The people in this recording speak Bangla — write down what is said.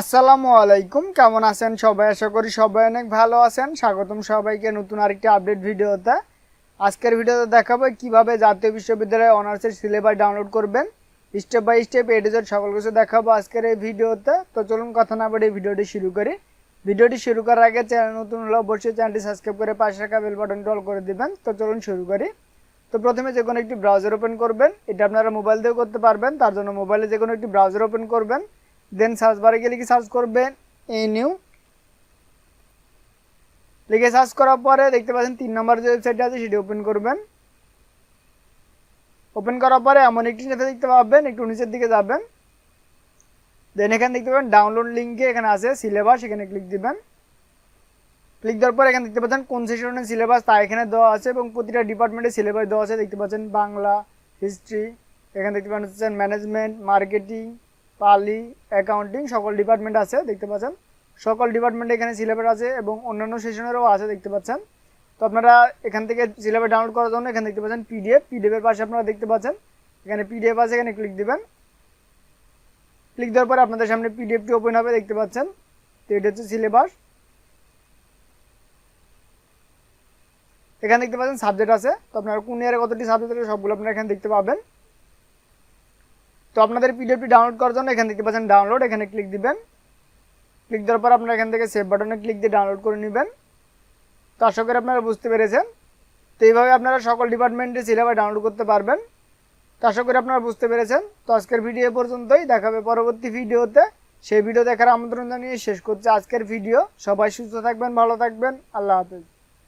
আসসালামু আলাইকুম, কেমন আছেন সবাই? আশা করি সবাই অনেক ভালো আছেন। স্বাগতম সবাইকে নতুন আরেকটি আপডেট ভিডিওতে। আজকের ভিডিওতে দেখাবো কীভাবে জাতীয় বিশ্ববিদ্যালয়ে অনার্সের সিলেবাস ডাউনলোড করবেন। স্টেপ বাই স্টেপ এ সকল কিছু দেখাবো আজকের এই ভিডিওতে। তো চলুন কথা না বলে ভিডিওটি শুরু করি। ভিডিওটি শুরু করার আগে চ্যানেল নতুন হলে অবশ্যই চ্যানেলটি সাবস্ক্রাইব করে পাশে রাখা বেল বাটনটি অল করে দিবেন। তো চলুন শুরু করি। তো প্রথমে যে কোনো একটি ব্রাউজার ওপেন করবেন। এটা আপনারা মোবাইল দিয়েও করতে পারবেন। তার জন্য মোবাইলে যে কোনো একটি ব্রাউজার ওপেন করবেন। দেন সার্চ বারে গিয়ে লিখে সার্চ করবেন এ নিউ লিখে সার্চ করার পরে দেখতে পাচ্ছেন তিন নম্বর যে ওয়েবসাইট আছে সেটি ওপেন করবেন। ওপেন করার পরে এমন একটি সাথে দেখতে পাবেন, একটু নিচের দিকে যাবেন। দেন এখানে দেখতে পাবেন ডাউনলোড লিঙ্কে এখানে আছে সিলেবাস এখানে ক্লিক দিবেন। ক্লিক দেওয়ার পর এখানে দেখতে পাচ্ছেন কোন সেশনের সিলেবাস তা এখানে দেওয়া আছে এবং প্রতিটা ডিপার্টমেন্টের সিলেবাস দেওয়া আছে। দেখতে পাচ্ছেন বাংলা হিস্ট্রি এখানে দেখতে পাচ্ছেন ম্যানেজমেন্ট মার্কেটিং পালি, অ্যাকাউন্টিং, সকল ডিপার্টমেন্ট আছে, দেখতে পাচ্ছেন। সকল ডিপার্টমেন্ট এখানে সিলেবাস আছে এবং অন্যান্য সেশনেরও আছে, দেখতে পাচ্ছেন। তো আপনারা এখান থেকে সিলেবাস ডাউনলোড করার জন্য এখানে দেখতে পাচ্ছেন পিডিএফ পিডিএফের পাশে আপনারা দেখতে পাচ্ছেন, এখানে পিডিএফ আছে, এখানে ক্লিক দিবেন। ক্লিক দেওয়ার পরে আপনাদের সামনে পিডিএফটি ওপেন হবে, দেখতে পাচ্ছেন। তো এটা হচ্ছে সিলেবাস এখানে দেখতে পাচ্ছেন সাবজেক্ট আছে। তো আপনারা কোন ইয়ারে কতটি সাবজেক্ট আছে, সবগুলো আপনারা এখানে দেখতে পাবেন। তো আপনাদের পিডিএফটি ডাউনলোড করার জন্য এখানে দেখতে পাচ্ছেন ডাউনলোড এখানে ক্লিক দিবেন। ক্লিক দেওয়ার পর আপনারা এখান থেকে সেভ বাটনে ক্লিক দিয়ে ডাউনলোড করে নেবেন। তো আশা করি আপনারা বুঝতে পেরেছেন। তো এইভাবে আপনারা সকল ডিপার্টমেন্টে সিলেবাস ডাউনলোড করতে পারবেন। তো আশা করি আপনারা বুঝতে পেরেছেন। তো আজকের ভিডিও পর্যন্তই। দেখাবে পরবর্তী ভিডিওতে সেই ভিডিও দেখার আমন্ত্রণ জানিয়ে শেষ করছে আজকের ভিডিও সবাই সুস্থ থাকবেন, ভালো থাকবেন। আল্লাহ হাফেজ।